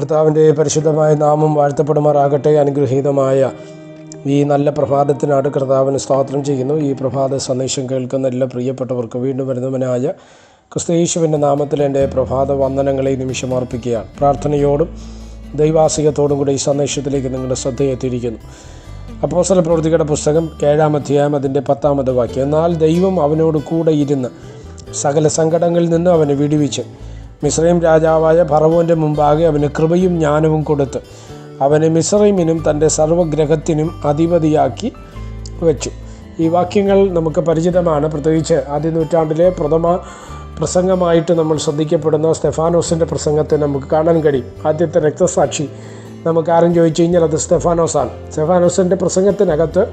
കർത്താവിന്റെ പരിശുദ്ധമായ നാമം വാഴ്ത്തപ്പെടുമാറാകട്ടെ. അനുഗ്രഹീതമായ ഈ നല്ല പ്രഭാതത്തിനാണ് കർത്താവിന് സ്തോത്രം ചെയ്യുന്നു. ഈ പ്രഭാത സന്ദേശം കേൾക്കുന്ന എല്ലാ പ്രിയപ്പെട്ടവർക്ക് വീണ്ടും വരുന്നവനായ ക്രിസ്തയേശുവിന്റെ നാമത്തിൽ എന്റെ പ്രഭാത വന്ദനങ്ങളെ നിമിഷം അർപ്പിക്കുകയാണ്. പ്രാർത്ഥനയോടും ദൈവാസികത്തോടും കൂടെ ഈ സന്ദേശത്തിലേക്ക് നിങ്ങളുടെ ശ്രദ്ധയെത്തിയിരിക്കുന്നു അപ്പോസല പ്രവൃത്തികളുടെ പുസ്തകം ഏഴാം അധ്യായം അതിന്റെ പത്താമത് വാക്യം. എന്നാൽ ദൈവം അവനോട് കൂടെ ഇരുന്ന് സകല സങ്കടങ്ങളിൽ നിന്ന് അവനെ വിടുവിച്ച് മിസ്രൈം രാജാവായ ഫറവോന്റെ മുമ്പാകെ അവന് കൃപയും ജ്ഞാനവും കൊടുത്ത് അവനെ മിസ്രൈമിനും തന്റെ സർവഗ്രഹത്തിനും അധിപതിയാക്കി വെച്ചു. ഈ വാക്യങ്ങൾ നമുക്ക് പരിചിതമാണ്. പ്രത്യേകിച്ച് ആദ്യ നൂറ്റാണ്ടിലെ പ്രഥമ പ്രസംഗമായിട്ട് നമ്മൾ ശ്രദ്ധിക്കപ്പെടുന്ന സ്റ്റെഫാനോസിന്റെ പ്രസംഗത്തെ നമുക്ക് കാണാൻ കഴിയും. ആദ്യത്തെ രക്തസാക്ഷി നമുക്ക് ആരും ചോദിച്ചു കഴിഞ്ഞാൽ അത് സ്റ്റെഫാനോസാണ്. സ്റ്റെഫാനോസിന്റെ പ്രസംഗത്തിനകത്ത്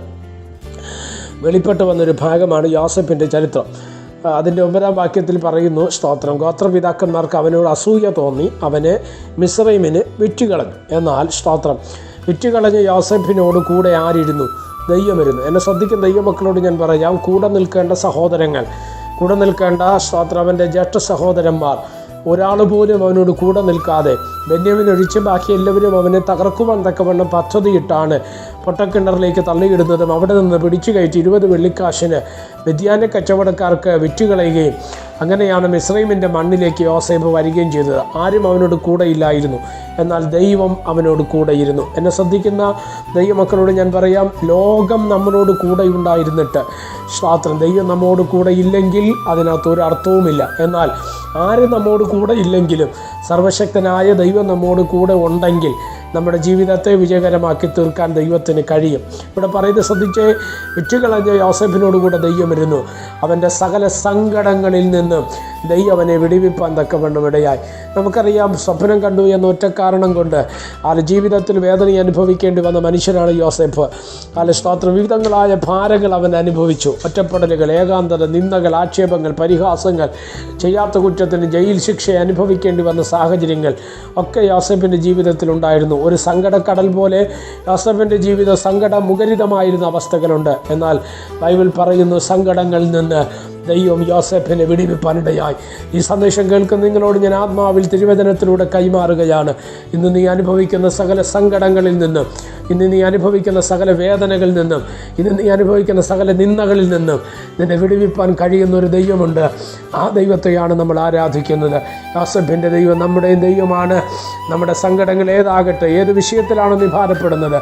വെളിപ്പെട്ട് വന്നൊരു ഭാഗമാണ് യോസഫിന്റെ ചരിത്രം. അതിന്റെ ഒമ്പതാം വാക്യത്തിൽ പറയുന്നു സ്തോത്രം. ഗോത്രപിതാക്കന്മാർക്ക് അവനോട് അസൂയ തോന്നി അവനെ മിസ്രൈമിന് വിറ്റുകളഞ്ഞു. എന്നാൽ സ്തോത്രം വിറ്റുകളഞ്ഞ യോസഫിനോട് കൂടെ ആരിരുന്നു? ദൈവമിരുന്നു. എന്നെ ശ്രദ്ധിക്കുന്ന ദൈവമക്കളോട് ഞാൻ പറയാം കൂടെ നിൽക്കേണ്ട സഹോദരങ്ങൾ കൂടെ നിൽക്കേണ്ട സ്തോത്രം അവന്റെ ജ്യേഷ്ഠ സഹോദരന്മാർ. ഒരാൾ പോലും അവനോട് കൂടെ നിൽക്കാതെ ബെന്യാമിൻ ഒഴിച്ച് ബാക്കി എല്ലാവരും അവനെ തകർക്കുവാൻ തക്കവണ്ണം പദ്ധതിയിട്ടാണ്. പൊട്ടക്കിണറിലേക്ക് തള്ളിയിടുന്നതും അവിടെ നിന്ന് പിടിച്ചു കയറ്റി ഇരുപത് വെള്ളിക്കാശിന് വ്യതിയാന കച്ചവടക്കാർക്ക് വിറ്റുകളയുകയും അങ്ങനെയാണ് മിസ്രൈമിന്റെ മണ്ണിലേക്ക് യോസേബ് വരികയും ചെയ്തത്. ആരും അവനോട് കൂടെയില്ലായിരുന്നു. എന്നാൽ ദൈവം അവനോട് കൂടെയിരുന്നു. എന്നെ ശ്രദ്ധിക്കുന്ന ദൈവമക്കളോട് ഞാൻ പറയാം ലോകം നമ്മളോട് കൂടെ ഉണ്ടായിരുന്നിട്ട് ശാസ്ത്രം ദൈവം നമ്മോട് കൂടെ ഇല്ലെങ്കിൽ അതിനകത്ത് ഒരു അർത്ഥവുമില്ല. എന്നാൽ ആരും നമ്മോട് കൂടെ ഇല്ലെങ്കിലും സർവശക്തനായ ദൈവം നമ്മോട് കൂടെ ഉണ്ടെങ്കിൽ നമ്മുടെ ജീവിതത്തെ വിജയകരമാക്കി തീർക്കാൻ ദൈവത്തിന് കഴിയും. ഇവിടെ പറയുന്നത് ശ്രദ്ധിച്ച് വിറ്റുകളഞ്ഞ യോസഫിനോടുകൂടെ ദൈവം ഇരുന്നു അവന്റെ സകല സങ്കടങ്ങളിൽ നിന്ന് ദൈവം അവനെ വിടിവിപ്പാൻ തക്കവണ്ണം ഇടയായി. നമുക്കറിയാം സ്വപ്നം കണ്ടു എന്ന ഒറ്റ കാരണം കൊണ്ട് ആ ജീവിതത്തിൽ വേദന അനുഭവിക്കേണ്ടി വന്ന മനുഷ്യനാണ് യോസഫ്. ആ സ്തോത്രം വിവിധങ്ങളായ ഭാരങ്ങൾ അവൻ അനുഭവിച്ചു. ഒറ്റപ്പെടലുകൾ ഏകാന്തത നിന്ദകൾ ആക്ഷേപങ്ങൾ പരിഹാസങ്ങൾ ചെയ്യാത്ത കുറ്റത്തിന് ജയിൽ ശിക്ഷ അനുഭവിക്കേണ്ടി വന്ന സാഹചര്യങ്ങൾ ഒക്കെ യോസഫിന്റെ ജീവിതത്തിലുണ്ടായിരുന്നു ഒരു സങ്കടക്കടൽ പോലെ യോസഫിന്റെ ജീവിതം സങ്കട മുഖരിതമായിരുന്ന അവസ്ഥകളുണ്ട്. എന്നാൽ ബൈബിൾ പറയുന്നു സങ്കടങ്ങളിൽ നിന്ന് ദൈവം യോസഫിനെ വിടിവിപ്പാനിടയായി ഈ സന്ദേശം കേൾക്കുന്ന നിങ്ങളോട് ഞാൻ ആത്മാവിൽ തിരുവചനത്തിലൂടെ കൈമാറുകയാണ്. ഇന്ന് നീ അനുഭവിക്കുന്ന സകല സങ്കടങ്ങളിൽ നിന്നും ഇന്ന് നീ അനുഭവിക്കുന്ന സകല വേദനകളിൽ നിന്നും ഇന്ന് നീ അനുഭവിക്കുന്ന സകല നിന്ദകളിൽ നിന്നും നിന്നെ വിടുവിപ്പാൻ കഴിയുന്ന ഒരു ദൈവമുണ്ട്. ആ ദൈവത്തെയാണ് നമ്മൾ ആരാധിക്കുന്നത്. യോസഫിന്റെ ദൈവം നമ്മുടെയും ദൈവമാണ്. നമ്മുടെ സങ്കടങ്ങൾ ഏതാകട്ടെ ഏത് വിഷയത്തിലാണോ നീ ഭാരപ്പെടുന്നത്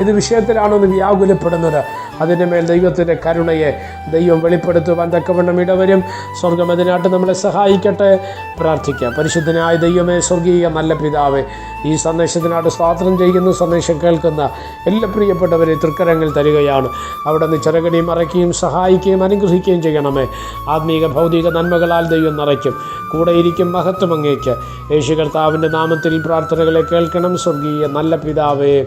ഏത് വിഷയത്തിലാണോ നീ വ്യാകുലപ്പെടുന്നത് അതിന്റെ മേൽ ദൈവത്തിന്റെ കരുണയെ ദൈവം വെളിപ്പെടുത്തുവാൻ തക്കവണ്ണം ഇടവരും. സ്വർഗം അതിനായിട്ട് നമ്മളെ സഹായിക്കട്ടെ. പ്രാർത്ഥിക്കാം. പരിശുദ്ധനായ ദൈവമേ സ്വർഗീയ നല്ല പിതാവേ ഈ സന്ദേശത്തിനായിട്ട് സ്വാതന്ത്ര്യം ചെയ്യുന്ന സന്ദേശം കേൾക്കുന്ന എല്ലാ പ്രിയപ്പെട്ടവരെ തൃക്കരങ്ങൾ തരികയാണ്. അവിടെ നിന്ന് ചിറകടിയും മറയ്ക്കുകയും സഹായിക്കുകയും അനുഗ്രഹിക്കുകയും ചെയ്യണമേ. ആത്മീക ഭൗതിക നന്മകളാൽ ദൈവം നിറയ്ക്കും. കൂടെ ഇരിക്കും മഹത്വം അങ്ങേക്ക്. യേശു കർത്താവിന്റെ നാമത്തിൽ പ്രാർത്ഥനകളെ കേൾക്കണം. സ്വർഗീയ നല്ല പിതാവേ